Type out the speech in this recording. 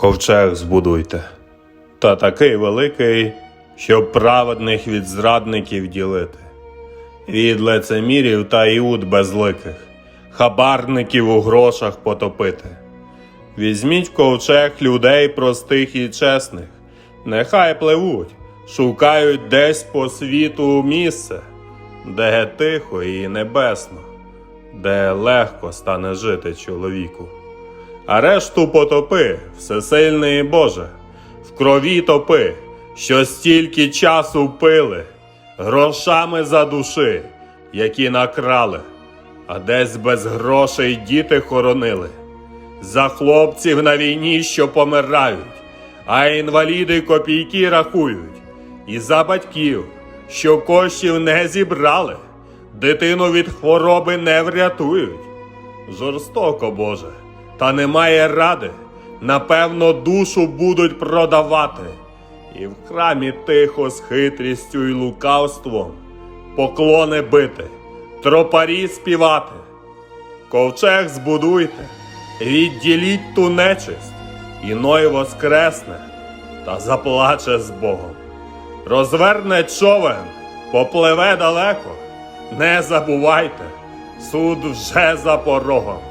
Ковчег збудуйте, та такий великий, щоб праведних від зрадників ділити, від лицемірів та іуд безликих, хабарників у грошах потопити. Візьміть ковчег людей простих і чесних, нехай пливуть, шукають десь по світу місце, де тихо і небесно, де легко стане жити чоловіку. А решту потопи, всесильний Боже, в крові топи, що стільки часу пили, грошами за душі, які накрали, а десь без грошей діти хоронили, за хлопців на війні, що помирають, а інваліди копійки рахують, і за батьків, що коштів не зібрали, дитину від хвороби не врятують. Жорстоко, Боже, та немає ради. Напевно, душу будуть продавати, і в храмі тихо з хитрістю і лукавством поклони бити, тропарі співати. Ковчег збудуйте, відділіть ту нечисть, іной воскресне та заплаче з Богом. Розверне човен, попливе далеко, не забувайте, суд вже за порогом.